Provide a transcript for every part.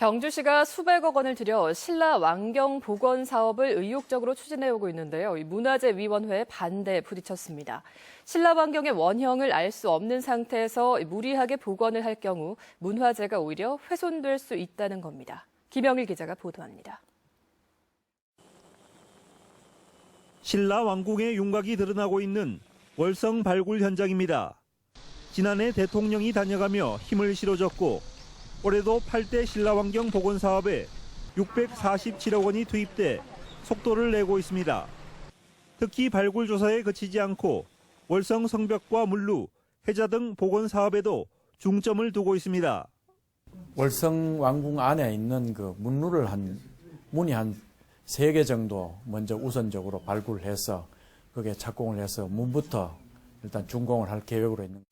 경주시가 수백억 원을 들여 신라 왕경 복원 사업을 의욕적으로 추진해오고 있는데요. 이 문화재위원회에 반대 부딪혔습니다. 신라 왕경의 원형을 알 수 없는 상태에서 무리하게 복원을 할 경우 문화재가 오히려 훼손될 수 있다는 겁니다. 김영일 기자가 보도합니다. 신라 왕궁의 윤곽이 드러나고 있는 월성 발굴 현장입니다. 지난해 대통령이 다녀가며 힘을 실어줬고 올해도 8대 신라왕경 복원 사업에 647억 원이 투입돼 속도를 내고 있습니다. 특히 발굴 조사에 그치지 않고 월성 성벽과 물루, 해자 등 복원 사업에도 중점을 두고 있습니다. 월성 왕궁 안에 있는 그 문루를 한 문이 한 세 개 정도 먼저 우선적으로 발굴해서 그게 착공을 해서 문부터 일단 준공을 할 계획으로 있는.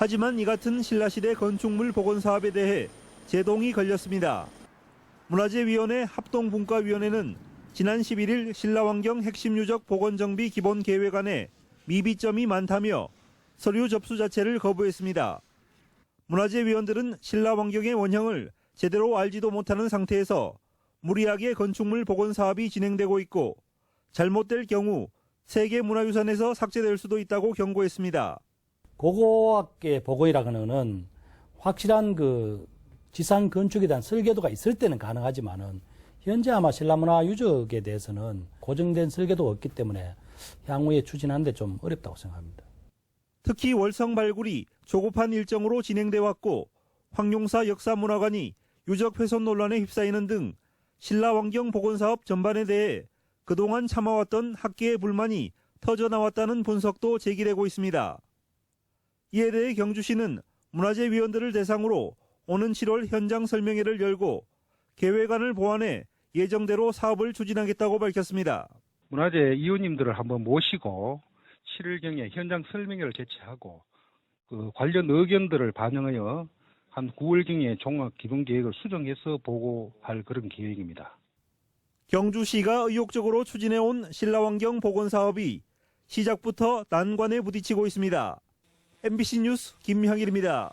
하지만 이 같은 신라시대 건축물 복원 사업에 대해 제동이 걸렸습니다. 문화재위원회 합동분과위원회는 지난 11일 신라왕경 핵심 유적 복원 정비 기본 계획안에 미비점이 많다며 서류 접수 자체를 거부했습니다. 문화재위원들은 신라왕경의 원형을 제대로 알지도 못하는 상태에서 무리하게 건축물 복원 사업이 진행되고 있고 잘못될 경우 세계문화유산에서 삭제될 수도 있다고 경고했습니다. 고고학계 복원이라고는 확실한 그 지상 건축에 대한 설계도가 있을 때는 가능하지만은 현재 아마 신라문화 유적에 대해서는 고정된 설계도가 없기 때문에 향후에 추진하는데 좀 어렵다고 생각합니다. 특히 월성 발굴이 조급한 일정으로 진행돼 왔고 황용사 역사문화관이 유적 훼손 논란에 휩싸이는 등 신라 왕경 복원 사업 전반에 대해 그동안 참아왔던 학계의 불만이 터져 나왔다는 분석도 제기되고 있습니다. 이에 대해 경주시는 문화재위원들을 대상으로 오는 7월 현장 설명회를 열고 계획안을 보완해 예정대로 사업을 추진하겠다고 밝혔습니다. 문화재 이웃님들을 한번 모시고 7일경에 현장 설명회를 개최하고 그 관련 의견들을 반영하여 한 9월경에 종합 기본 계획을 수정해서 보고할 그런 계획입니다. 경주시가 의욕적으로 추진해온 신라왕경 복원 사업이 시작부터 난관에 부딪히고 있습니다. MBC 뉴스 김향일입니다.